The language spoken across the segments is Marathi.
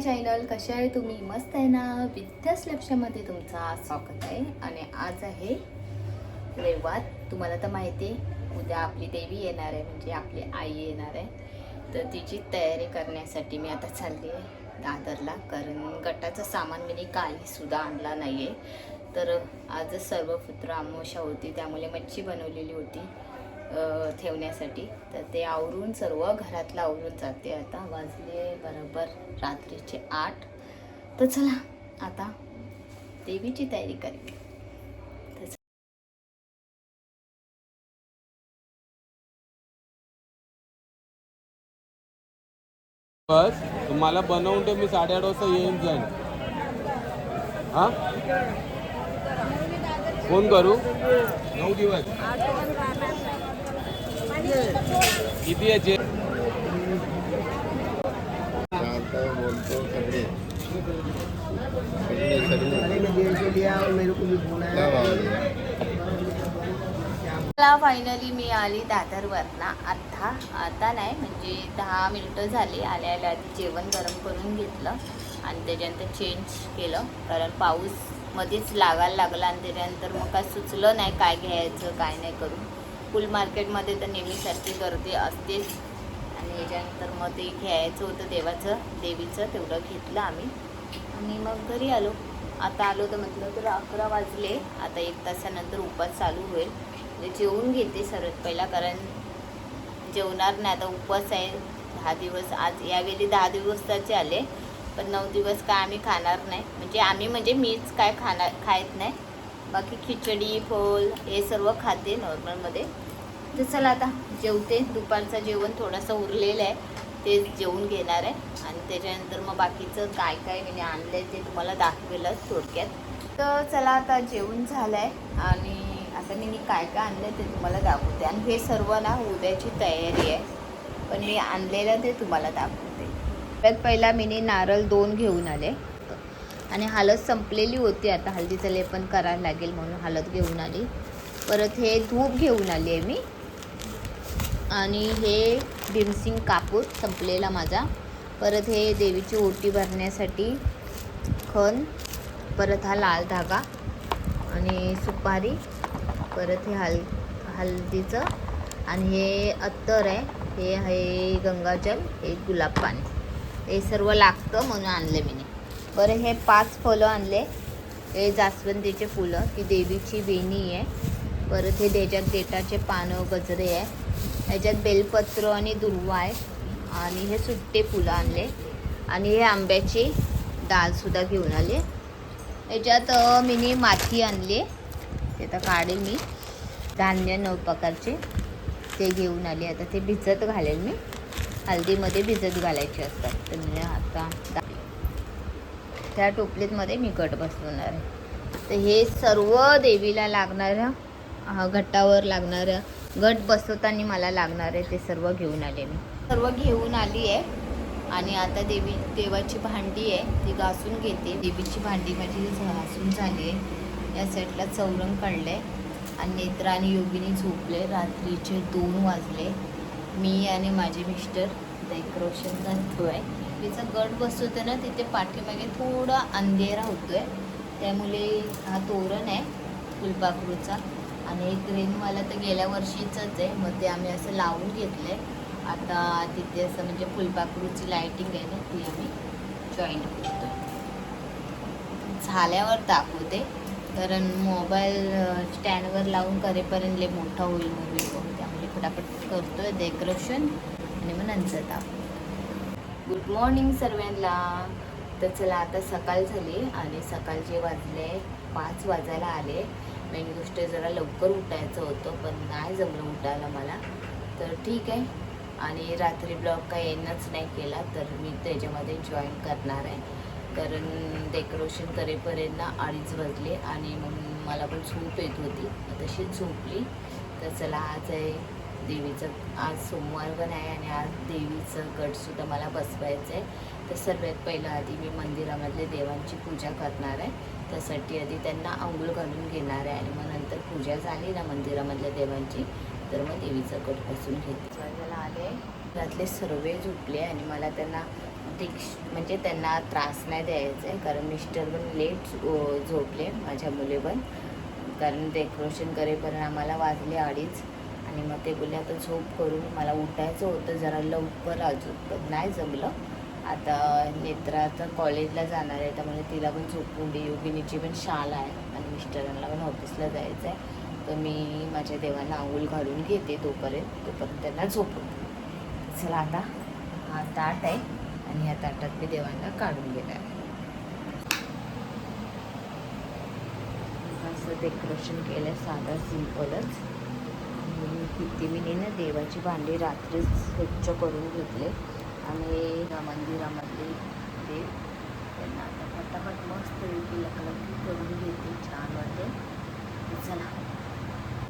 चॅनल कसे आहे तुम्ही? मस्त आहे ना? विद्यास लक्षामध्ये तुमचं स्वागत आहे. आणि आज आहे रविवार. तुम्हाला तर माहिती आहे उद्या आपली देवी येणार आहे म्हणजे आपली आई येणार आहे. तर तिची तयारी करण्यासाठी मी आता चालली आहे दादरला कारण गटाचं सामान मी काहीसुद्धा आणला नाही आहे तर आज सर्व पुत्र आमोशा होती त्यामुळे मच्छी बनवलेली होती. ठेवण्यासाठी. तर ते आवरून सर्व घरातलं आवरून जाते आता. वाजले बरोबर रात्रीचे आठ. तर चला आता देवीची तयारी करेल बस तुम्हाला बनवून ते मी साडेआठ वाजता येऊन जाईन. हा? फोन करू? नऊ दिवस. किती याचे बोलतो सगळे. मला फायनली मी आली दादरवरना आत्ता आता नाही म्हणजे दहा मिनटं झाली. आल्या आल्या आधी जेवण गरम करून घेतलं आणि त्याच्यानंतर चेंज केलं. कारण पाऊस मध्येच लागायला लागला आणि त्याच्यानंतर मग काय सुचलं नाही काय घ्यायचं काय नाही करून. फुल मार्केटमध्ये तर नेहमीसारखी गर्दी असतेच. आणि याच्यानंतर मग ते घ्यायचं होतं देवाचं देवीचं तेवढं घेतलं आम्ही. आणि मग घरी आलो. आता आलो तर म्हटलं तर अकरा वाजले. आता एक तासानंतर उपास चालू होईल. म्हणजे जेवून घेते सर्वात पहिला कारण जेवणार नाही. आता उपवास आहे. दहा दिवस आज यावेळी दहा दिवसाचे आले. पण नऊ दिवस काय आम्ही खाणार नाही. म्हणजे आम्ही म्हणजे मीच काय खाणार खायत नाही. बाकी खिचडी फोल हे सर्व खाते नॉर्मलमध्ये तर चला आता जेवते. दुपारचं जेवण थोडंसं उरलेलं आहे. ते जेवून घेणार आहे. आणि त्याच्यानंतर मग बाकीचं काय काय म्हणजे मी आणलं आहे ते तुम्हाला दाखवेलच थोडक्यात. तर चला आता जेवण झालं आहे आणि आता मी काय काय आणलं आहे ते तुम्हाला दाखवते. आणि हे सर्व ना उद्याची तयारी आहे. पण मी आणलेलं ते तुम्हाला दाखवते. सगळ्यात पहिला मी नारळ दोन घेऊन आले. आणि हळद संपलेली होती आता. हळदीचं लेपन करायला लागेल म्हणून हळद घेऊन आली. परत हे धूप घेऊन आली आहे मी. आणि हे भीमसिंग कापूर संपलेला माझा. परत हे देवीची ओटी भरण्यासाठी खण परत हा लाल धागा आणि सुपारी परत हे हल हल्दीचं आणि हे अत्तर आहे. हे आहे गंगाजल हे गुलाब पाणी. हे सर्व लागतं म्हणून आणलं मी. बरं हे पाच फुलं आणले. हे जास्वंदीचे फुलं ती देवीची वेणी आहे. परत हे त्याच्यात देटाचे पानं गजरे आहे. ह्याच्यात बेलपत्र आणि दुर्वा आहे. आणि हे सुट्टे फुलं आणले. आणि हे आंब्याची डाळसुद्धा घेऊन आले. ह्याच्यात अ, मिनी माती आणली. ते तर काढेल मी. धान्य नऊ प्रकारचे. ते घेऊन आले. आता ते भिजत घालेल मी. हळदीमध्ये भिजत घालायचे असतात. तर मी आता ह्या त्या टोपलीतमध्ये मी गट बसवणार आहे. तर हे सर्व देवीला लागणाऱ्या अ, घटावर लागणाऱ्या गट बसवताना मला लागणार आहे ते सर्व घेऊन आले मी. सर्व घेऊन आली आहे आणि आता देवी देवाची भांडी आहे ती घासून घेते. देवीची भांडी माझी घासून झाली आहे. या साईडला चौरंग काढलं आहे आणि नेत्रा आणि योगिनी झोपले. रात्रीचे दोन वाजले. मी आणि माझे मिस्टर डेकोरेशन करतो आहे तिचा गट बसवतो ना तिथे पाठीमागे थोडा अंधेरा होतो आहे त्यामुळे हा तोरण आहे फुलपाखरूचा. आणि एक ग्रीनवाला तर गेल्या वर्षीचंच आहे मग ते आम्ही असं लावून घेतलं आहे आता तिथे असं म्हणजे फुलपाखरूची लाईटिंग आहे ना ती आम्ही जॉईन करतो झाल्यावर दाखवते. कारण मोबाईल स्टँडवर लावून करेपर्यंत लय मोठा होईल मूवी त्यामुळे फटाफट करतो आहे डेकोरेशन आणि मग नंतर दाखवतो. गुड मॉर्निंग सर्वांना. तर चला आता सकाळ झाली आणि सकाळचे वाजले पाच वाजायला आले. मेन गोष्ट जरा लवकर उठायचं होतं पण नाही जमलं उठायला मला. तर ठीक आहे. आणि रात्री ब्लॉग काही येणंच नाही केला तर मी त्याच्यामध्ये जॉईन करणार आहे. कारण डेकोरेशन करेपर्यंत ना अडीच वाजले आणि मग मला पण झोप येत होती. तशीच झोपली. तर चला आज आहे देवीचं आज सोमवार पण आहे आणि आज देवीचं गटसुद्धा मला बसवायचं आहे. तर सर्वात पहिलं आधी मी मंदिरामधले देवांची पूजा करणार आहे. त्यासाठी आधी त्यांना आंघोळ घालून घेणार आहे आणि मग नंतर पूजा झाली ना मंदिरामधल्या देवांची तर मग देवीचं गट बसून घेते. मला आले. घरातले सर्व झोपले आणि मला त्यांना दीक्ष म्हणजे त्यांना त्रास नाही द्यायचा आहे कारण मिस्टर पण लेट झोपले माझ्या मुले पण. कारण डेकोरेशन करेपर्यंत आम्हाला वाजले अडीच. आणि मग ते बोलले आता झोप करून मला उठायचं होतं जरा लवकर अजून पण नाही जमलं. आता नेत्रा आता कॉलेजला जाणार आहे त्यामुळे तिला पण झोपून दे. योगिनीची पण शाल आहे आणि मिस्टरांना पण ऑफिसला जायचं आहे. तर मी माझ्या देवांना आंघोळ घालून घेते तोपर्यंत तोपर्यंत त्यांना झोपून चला आता हा ताट आहे आणि ह्या ताटात मी देवांना काढून घेणार आहे. असं डेकोरेशन केलं आहे साधं सिम्पलच आणि ना देवाची भांडी रात्रीच स्वच्छ करून घेतले. आणि या ते त्यांना आता पटापट मस्त पैकी लकलकी करून घेते. छान वाटते. चला.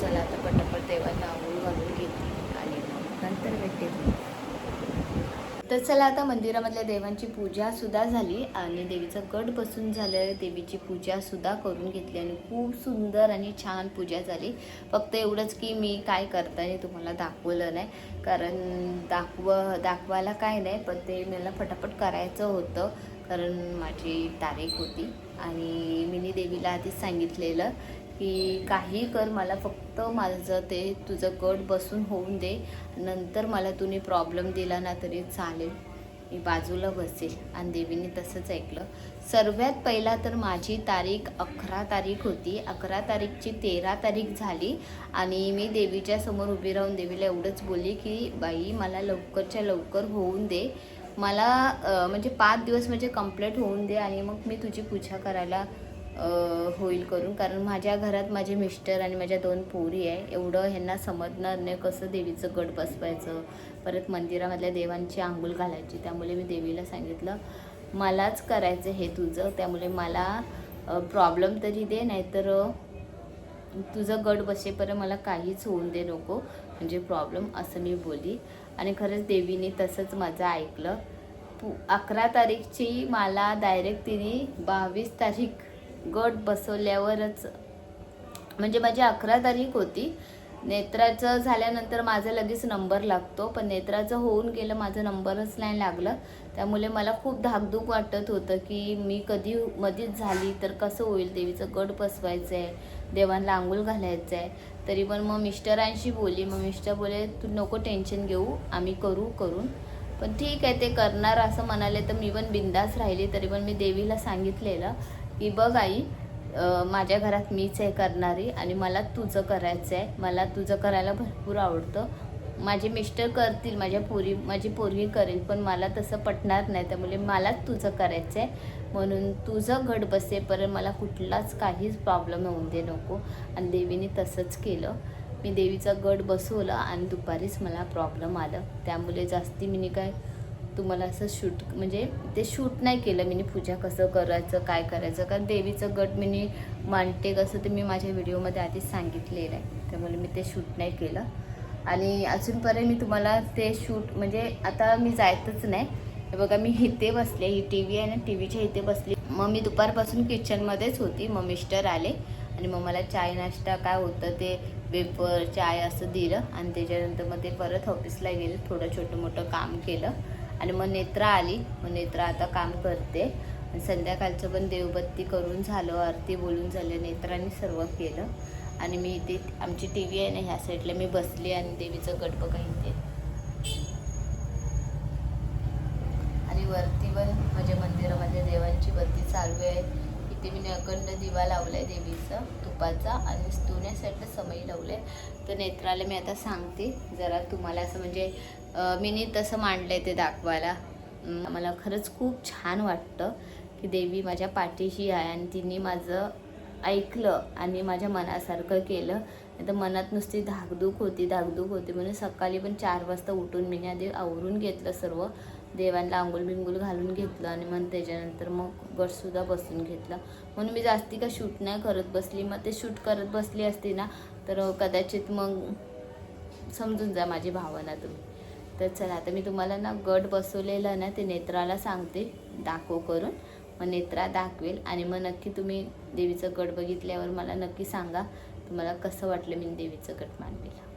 चला आता पटापट देवांना आंघोळ घालून घेते. आणि मग नंतर भेटते. तर चला आता मंदिरामधल्या देवांची पूजा सुद्धा झाली आणि देवीचं गट बसून झालं. देवीची पूजा सुद्धा करून घेतली आणि खूप सुंदर आणि छान पूजा झाली. फक्त एवढंच की मी काय करताना तुम्हाला दाखवलं नाही. कारण दाखव दाखवायला काय नाही पण ते मला फटाफट करायचं होतं. कारण माझी तारीख होती आणि मिनी देवीला आधीच सांगितलेलं की काही कर मला फक्त माझं ते तुझं गट बसून होऊन दे. नंतर मला तुम्ही प्रॉब्लेम दिला ना तरी चालेल. मी बाजूला बसेल. आणि देवीने तसंच ऐकलं. सर्वात पहिला तर माझी तारीख अकरा तारीख होती. अकरा तारीखची तेरा तारीख झाली. आणि मी देवीच्या समोर उभी राहून देवीला एवढंच बोलली की बाई मला लवकरच्या लवकर होऊन दे. मला म्हणजे पाच दिवस म्हणजे कंप्लीट होऊन दे आणि मग मी तुझी पूजा करायला होईल करून. कारण माझ्या घरात माझे मिस्टर आणि माझ्या दोन पोरी आहे. एवढं ह्यांना समजणार नाही कसं देवीचं गट बसवायचं. परत मंदिरामधल्या देवांची आंघोळ घालायची. त्यामुळे मी देवीला सांगितलं मलाच करायचं हे तुझं. त्यामुळे मला प्रॉब्लेम तरी दे नाहीतर तुझं गट बसेपर्यंत मला काहीच होऊन दे नको. म्हणजे प्रॉब्लेम असं मी बोली. आणि खरंच देवीने तसंच माझं ऐकलं. पु अकरा तारीखची मला डायरेक्ट तिने बावीस तारीख गट बसवल्यावरच. म्हणजे माझी अकरा तारीख होती. नेत्राचं झाल्यानंतर माझा लगेच नंबर लागतो. पण नेत्राचं होऊन गेलं माझं नंबरच नाही लागलं. त्यामुळे मला खूप धाकधूक वाटत होतं की मी कधी मध्येच झाली तर कसं होईल देवीचं गट बसवायचं आहे देवांना आंघोळ घालायचं आहे तरी पण मग मिस्टरांशी बोली मग मिस्टर बोले तू नको टेन्शन घेऊ आम्ही करू करून. पण ठीक आहे ते करणार असं म्हणाले तर मी पण बिंदास राहिली. तरी पण मी देवीला सांगितलेलं. की बघ आई माझ्या घरात मीच आहे करणारी आणि मला तुझं करायचं आहे मला तुझं करायला भरपूर आवडतं. माझे मिस्टर करतील माझ्या पोरी माझी पोरगी करेल पण मला तसं पटणार नाही. त्यामुळे मलाच तुझं करायचं आहे म्हणून तुझं घट बसेपर्यंत मला कुठलाच काहीच प्रॉब्लेम होऊन दे नको. आणि देवीने तसंच केलं. मी देवीचा गड बसवलं आणि दुपारीच मला प्रॉब्लेम आलं. त्यामुळे जास्ती मी काय तुम्हाला असं शूट म्हणजे ते शूट नाही केलं मी पूजा कसं करायचं काय करायचं. कारण देवीचं गट मी मांडते कसं ते मी माझ्या व्हिडिओमध्ये आधीच सांगितलेलं आहे. त्यामुळे मी ते शूट नाही केलं. आणि अजूनपर्यंत मी तुम्हाला ते शूट म्हणजे आता मी जायचंच नाही. बघा मी इथे बसले ही टी व्ही आहे ना टी व्हीच्या इथे बसली. मग मी दुपारपासून किचनमध्येच होती मग मिस्टर आले. आणि मग मला चाय नाश्ता काय होतं ते वेपर चाय असं दिलं. आणि त्याच्यानंतर मग ते परत ऑफिसला गेले थोडं छोटं मोठं काम केलं. आणि मग नेत्रा आली. मग नेत्रा आता काम करते. आणि संध्याकाळचं पण देवबत्ती करून झालं आरती बोलून झालं. नेत्राने सर्व केलं. आणि मी इथे आमची टी व्ही आहे ना ह्या साईडला मी बसली आणि देवीचं गट बघा इथे. आणि वरती पण म्हणजे मंदिरामध्ये देवांची बत्ती चालू आहे. इथे मी अखंड दिवा लावलाय देवीचा तुपाचा. आणि दोन्ही साईडला समई लावले तर नेत्राला मी आता सांगते जरा तुम्हाला असं म्हणजे मीनी तसं मांडलंय ते दाखवायला. मला खरंच खूप छान वाटतं की देवी माझ्या पाठीशी आहे आणि तिने माझं ऐकलं आणि माझ्या मनासारखं केलं. नाही तर मनात नुसती धाकधूक होती धाकधूक होती. म्हणून सकाळी पण चार वाजता उठून मी आधी आवरून घेतलं सर्व. देवांना आंघोळ बिंगुल घालून घेतलं आणि मग त्याच्यानंतर मग गटसुद्धा बसून घेतला. म्हणून मी जास्ती का शूट नाही करत बसली. मग ते शूट करत बसली असती ना तर कदाचित मग समजून जा माझी भावना तुम्ही. तर चला आता मी तुम्हाला ना गट बसवलेलं ना ते नेत्राला सांगते दाखव करून. मग नेत्रा दाखवेल आणि मग नक्की तुम्ही देवीचं गट बघितल्यावर मला नक्की सांगा तुम्हाला कसं वाटलं मी देवीचं गट मांडलेलं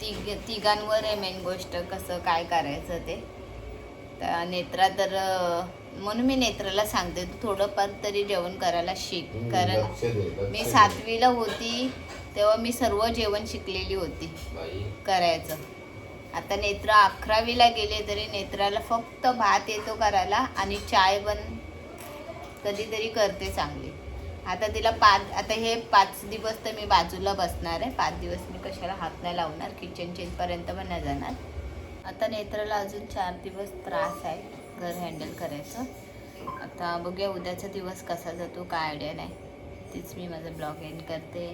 तिघ तिघांवर आहे मेन गोष्ट कसं काय करायचं ते. तर नेत्रा तर म्हणून मी नेत्राला सांगते तू थोडंफार तरी जेवण करायला शिक. कारण दे, लक्ष मी. सातवीला होती तेव्हा मी सर्व जेवण शिकलेली होती. करायचं. आता नेत्रा अकरावीला गेले तरी नेत्राला फक्त भात येतो करायला आणि चाय पण कधीतरी करते चांगली. आता तिला पाच आता हे पाच दिवस तर मी बाजूला बसणार आहे. पाच दिवस मी कशाला हात नाही लावणार? किचन चेंजपर्यंत पण नाही जाणार. आता नेत्राला अजून चार दिवस त्रास आहे. घर हँडल करायचं. आता बघूया उद्याचा दिवस कसा जातो. काय आयडिया नाही. तीच मी माझा ब्लॉग एंड करते.